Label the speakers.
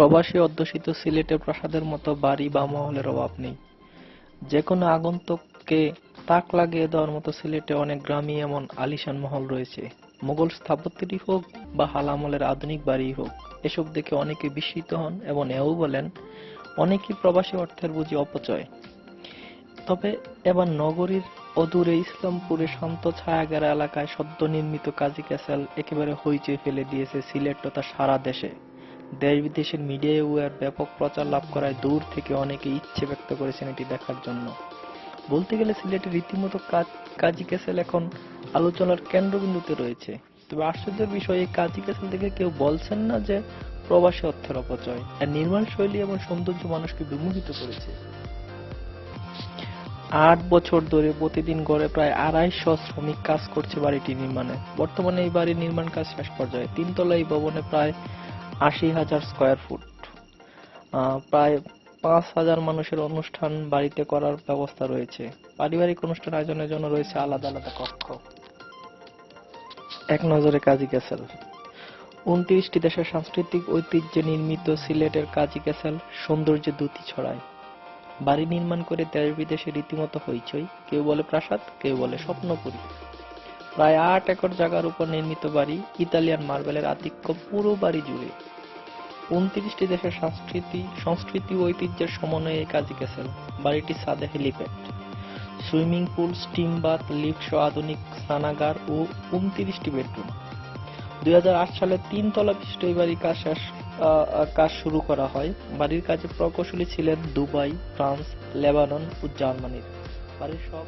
Speaker 1: প্রবাসী অধ্যুষিত সিলেটের প্রাসাদের মতো বাড়ি বা মহলের অভাব নেই। যেকোনো আগন্তুককে তাক লাগিয়ে দেওয়ার মতো সিলেটে অনেক গ্রামই এমন আলিশান মহল রয়েছে। মোগল স্থাপত্যেরই হোক বা হালামলের আধুনিক বাড়িই হোক, এসব দেখে অনেকে বিস্মিত হন এবং এও বলেন, অনেকই প্রবাসী অর্থের বুঝি অপচয়। তবে এবার নগরীর অদূরে ইসলামপুরে শান্ত ছায়াঘেরা এলাকায় সদ্য নির্মিত কাজী ক্যাসেল একেবারে হইচই ফেলে দিয়েছে সিলেট তথা সারা দেশে। দেশ বিদেশের মিডিয়ায়ও এর ব্যাপক প্রচার লাভ করায় দূর থেকে অনেকে ইচ্ছে ব্যক্ত করেছেন এটি দেখার জন্য। বলতে গেলে সিলেটের রীতিমতো কাজ- ক্যাসেল এখন আলোচনার কেন্দ্রবিন্দুতে রয়েছে। তবে আশ্চর্যের বিষয় কাজী ক্যাসেল দেখে কেউ বলছেন না যে প্রবাসী অর্থের অপচয়। এর নির্মাণ শৈলী এবং সৌন্দর্য মানুষকে বিমোহিত করেছে। আট বছর ধরে প্রতিদিন গড়ে প্রায় আড়াইশো শ্রমিক কাজ করছে বাড়িটি নির্মাণে। বর্তমানে এই বাড়ির নির্মাণ কাজ শেষ পর্যায়ে। তিনতলা এই ভবনে প্রায় আশি হাজার স্কোয়ার ফুট প্রায় পাঁচ হাজার মানুষের অনুষ্ঠান বাড়িতে করার ব্যবস্থা রয়েছে। পারিবারিক অনুষ্ঠান আয়োজনের জন্য রয়েছে আলাদা আলাদা কক্ষ। এক নজরে কাজী ক্যাসেল উনত্রিশটি দেশের সাংস্কৃতিক ঐতিহ্যে নির্মিত সিলেটের কাজী ক্যাসেল সৌন্দর্যে দ্যুতি ছড়ায়। বাড়ি নির্মাণ করে দেশ বিদেশে রীতিমতো হইচই, কেউ বলে প্রাসাদ, কেউ বলে স্বপ্নপুরী। প্রায় আট একর জায়গার উপর নির্মিত বাড়ি ইতালিয়ান মার্বেলের আধিক্য পুরো বাড়ি জুড়ে। উনত্রিশটি দেশের সংস্কৃতি সংস্কৃতি ও ঐতিহ্যের সমন্বয়ে কাজী ক্যাসেল বাড়িটি ছাদে helipad swimming pool, steam bath, lift সহ আধুনিক স্নানাগার ও উনত্রিশটি বেডরুম। দুই হাজার আট সালে তিন তলা বিশিষ্ট এই বাড়ির কাজ শেষ কাজ শুরু করা হয়। বাড়ির কাজে প্রকৌশলী ছিলেন দুবাই, ফ্রান্স, লেবানন ও জার্মানির। বাড়ির সব